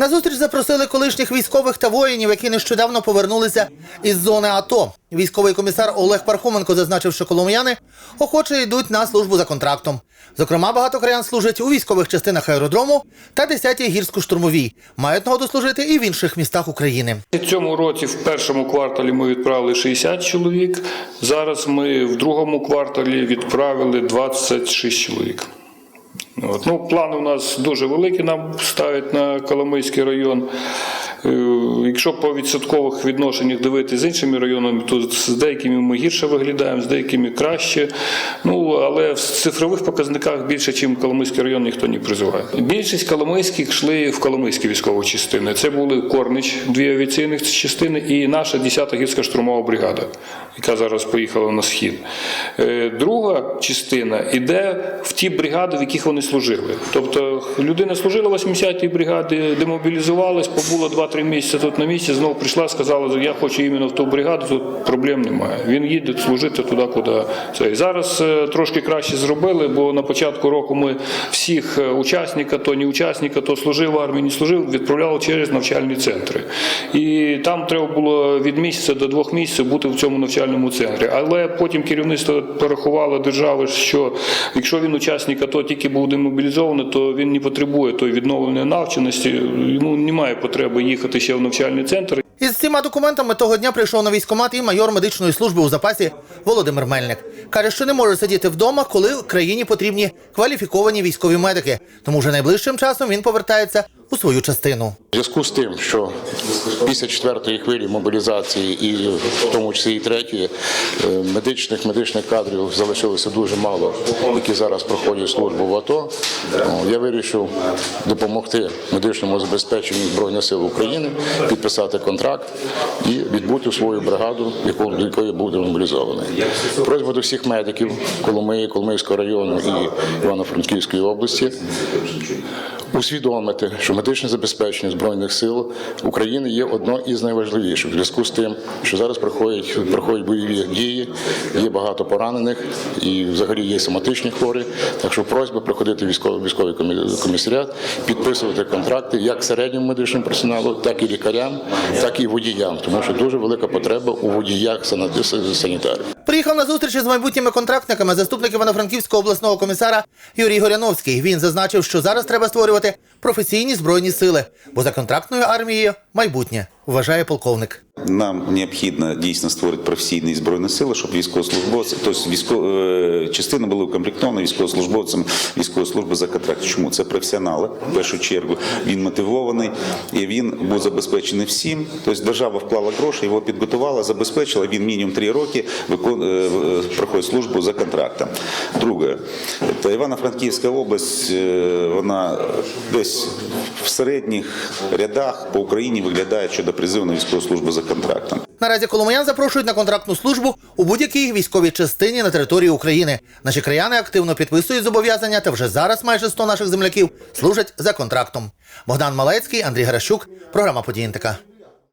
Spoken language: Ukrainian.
На зустріч запросили колишніх військових та воїнів, які нещодавно повернулися із зони АТО. Військовий комісар Олег Пархоменко зазначив, що коломияни охоче йдуть на службу за контрактом. Зокрема, багато краян служать у військових частинах аеродрому та 10-й гірсько-штурмовій. Мають нагоду служити і в інших містах України. Цьому році в першому кварталі ми відправили 60 чоловік. Зараз ми в другому кварталі відправили 26 чоловік. От. Ну, плани у нас дуже великі нам ставить на Коломийський район. Якщо по відсоткових відношеннях дивитися з іншими районами, то з деякими ми гірше виглядаємо, з деякими краще. Ну, але в цифрових показниках більше, ніж Коломийський район, ніхто не призиває. Більшість Коломийських йшли в Коломийські військові частини. Це були Корнич, дві авіаційних частини, і наша 10-та гірська штурмова бригада, яка зараз поїхала на схід. Е, Друга частина йде в ті бригади, в яких вони служили. Тобто людина служила в 80-й бригаді, демобілізувалась, побула 2-3 місяці тут на місці, знову прийшла, сказала, що я хочу іменно в ту бригаду, тут проблем немає. Він їде служити туди, куди це. І зараз е, трошки краще зробили, бо на початку року ми всіх е, учасника, то не учасника, то служив в армії, не служив, відправляли через навчальні центри. І там треба було від місяця до двох місяців бути в цьому навчальному центрі. Але потім керівництво порахувало держави, що якщо він учасник АТО тільки був демобілізований, то він не потребує тої відновленої навченості, йому немає потреби їхати ще в навчальний центр. Із цими документами того дня прийшов на військкомат і майор медичної служби у запасі Володимир Мельник. Каже, що не може сидіти вдома, коли країні потрібні кваліфіковані військові медики. Тому вже найближчим часом він повертається у свою частину. В зв'язку з тим, що після четвертої хвилі мобілізації, і в тому числі і третьої, е, медичних медичних кадрів залишилося дуже мало, які зараз проходять службу в АТО. Я вирішив допомогти медичному забезпеченню Збройних сил України, підписати контракт і відбути свою бригаду, яку якої буде мобілізований. Просьба до всіх медиків Коломиї, Коломийського району і Івано-Франківської області усвідомити, що медичне забезпечення збройних сил України є одно із найважливіших в зв'язку з тим, що зараз проходять проходять бойові дії, є багато поранених і взагалі є соматичні хворі. Так що просьба приходити в військовий військовий комісаріат, підписувати контракти як середньому медичному персоналу, так і лікарям, так і водіям, тому що дуже велика потреба у водіях санітарів. Приїхав на зустрічі з майбутніми контрактниками заступник Івано-Франківського обласного комісара Юрій Горяновський. Він зазначив, що зараз треба створювати професійні збройні сили, бо за контрактною армією майбутнє, вважає полковник. Нам необхідно дійсно створити професійні збройні сили, щоб військовослужбовці, тобто військо, е, частина була укомплектована військовослужбовцем військової служби за контракт. Чому це професіонали? В першу чергу він мотивований і він був забезпечений всім. Тобто держава вклала гроші, його підготувала, забезпечила. Він мінімум три роки е, е, проходить службу за контрактом. Друге, це Івано-Франківська область, вона десь в середніх рядах по Україні виглядає щодо призиву на військову службу за контрактом. Наразі коломиян запрошують на контрактну службу у будь-якій військовій частині на території України. Наші краяни активно підписують зобов'язання, та вже зараз майже 100 наших земляків служать за контрактом. Богдан Малецький, Андрій Гаращук, програма «Події НТК».